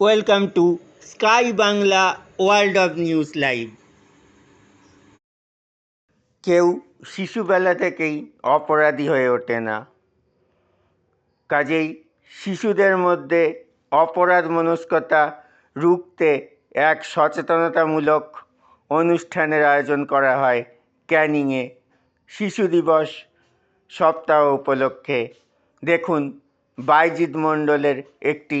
Welcome to sky Bangla world of news live কেউ শিশুবেলা থেকেই অপরাধী হয়ে ওঠে না। কাজেই শিশুদের মধ্যে অপরাধ মনস্কতা রুখতে এক সচেতনতামূলক অনুষ্ঠানের আয়োজন করা হয় ক্যানিংয়ে। শিশু দিবস সপ্তাহ উপলক্ষে। দেখুন বাইজিৎ মণ্ডলের একটি